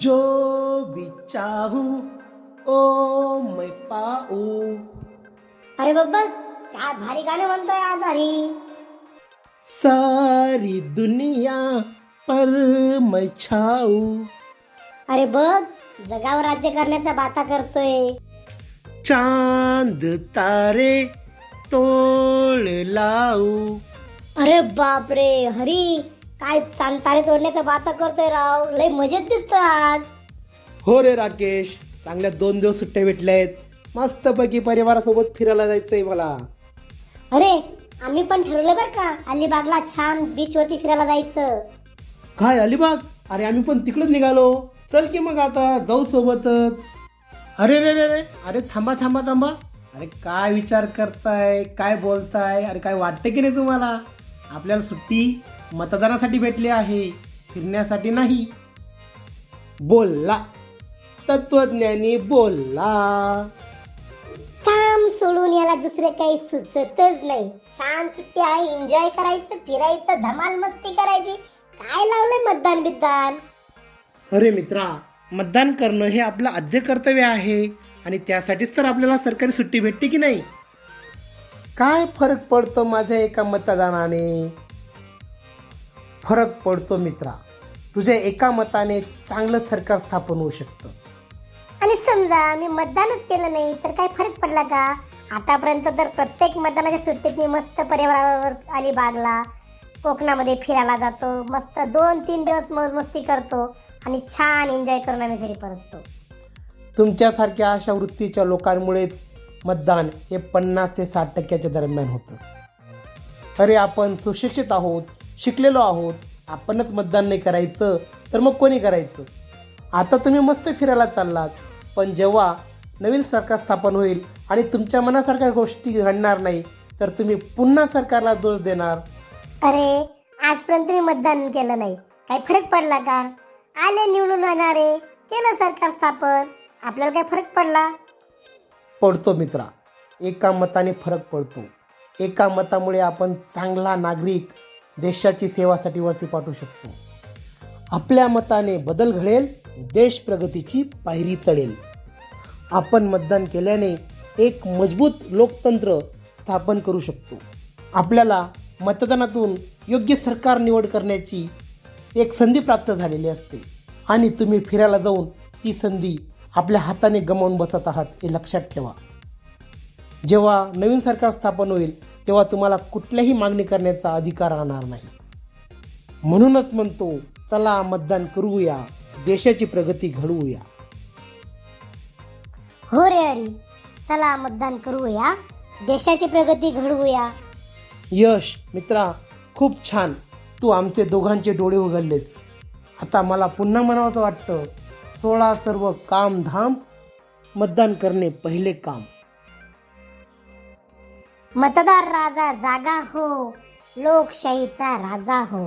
जो भी चाहूं ओ मैं पाऊ। अरे बघ काय भारी गाणं म्हणतोय आज हरी. सारी दुनिया पर मैं छाऊ। अरे बघ जगावर राज्य करण्याचा बाता करतोय. चांद तारे तोड़ लाऊ। अरे बापरे हरी काय चांतारे तोडण्याचा बाता करतोय राव. लय मजेत दिसतो आज. हो रे राकेश चांगल्या दोन दिवस सुट्ट्या भेटल्या आहेत मस्तपैकी परिवारासोबत फिरायला जायचंय मला. अरे आम्ही पण ठरवलं बरं का अलिबागला छान बीच वरती फिरायला जायचं. काय अलिबाग? अरे आम्ही पण तिकडच निघालो. चल की मग आता जाऊ सोबतच. अरे रे रे रे. अरे थांबा थांबा थांबा. अरे काय विचार करताय काय बोलताय? अरे काय वाटतं की नाही तुम्हाला? आपल्याला सुट्टी? मतदानासाठी भेटली आहे फिरण्यासाठी नाही. बोलला. तत्वज्ञानी बोलला. काम सोडून याला दुसरे काही सुचतच नाही. छान सुट्टी आहे एन्जॉय करायचं फिरायचं धमाल मस्ती करायची. काय लावलंय मतदान बिद्दान? अरे मित्रा मतदान करणं हे आपलं आद्य कर्तव्य आहे आणि त्यासाठीच तर आपल्याला सरकारी सुट्टी भेटते की नाही? काय फरक पडतो माझ्या एका मतदानाने? फरक पडतो मित्रा. तुझ्या एका मताने चांगलं सरकार स्थापन होऊ शकतं. आणि समजा मी मतदानच केलं नाही तर काय फरक पडला का? आतापर्यंत तर प्रत्येक मतदानाच्या सुट्टीत मी मस्त परिवारावर अलिबागला कोकणामध्ये फिरायला जातो मस्त दोन तीन दिवस मौज मस्ती करतो आणि छान एन्जॉय करून आम्ही घरी परततो. तुमच्यासारख्या अशा वृत्तीच्या लोकांमुळेच मतदान हे पन्नास ते साठ टक्क्याच्या दरम्यान होतं. अरे आपण सुशिक्षित आहोत शिकलेलो आहोत. आपणच मतदान नाही करायचं तर मग कोणी करायचं? आता तुम्ही मस्त फिरायला चाललात पण जेव्हा नवीन सरकार स्थापन होईल आणि तुमच्या मनासारख्या गोष्टी घडणार नाही तर तुम्ही पुन्हा सरकारला दोष देणार. अरे आजपर्यंत मी मतदान केलं नाही. काही फरक पडला का? आले निवडून येणारे केलं सरकार स्थापन. आपल्याला काय फरक पडला? पडतो मित्रा. एका मताने फरक पडतो. एका मतामुळे आपण चांगला नागरिक देशाची सेवासाठी वरती पाठवू शकतो. आपल्या मताने बदल घडेल देश प्रगतीची पायरी चढेल. आपण मतदान केल्याने एक मजबूत लोकतंत्र स्थापन करू शकतो. आपल्याला मतदानातून योग्य सरकार निवड करण्याची एक संधी प्राप्त झालेली असते. आणि तुम्ही फिरायला जाऊन ती संधी आपल्या हाताने गमावून बसत आहात हे लक्षात ठेवा. जेव्हा नवीन सरकार स्थापन होईल तेव्हा तुम्हाला कुठल्याही मागणी करण्याचा अधिकार राहणार नाही. म्हणूनच म्हणतो चला मतदान करूया देशाची प्रगती घडवूया. हो रे हरी चला मतदान करूया देशाची प्रगती घडवूया. यश मित्रा खूप छान. तू आमचे दोघांचे डोळे उघडलेस. आता मला पुन्हा म्हणावंसं वाटतं सोळा सर्व काम धाम मतदान करणे पहिले काम. मतदार राजा जागा हो लोकशाहीचा राजा हो.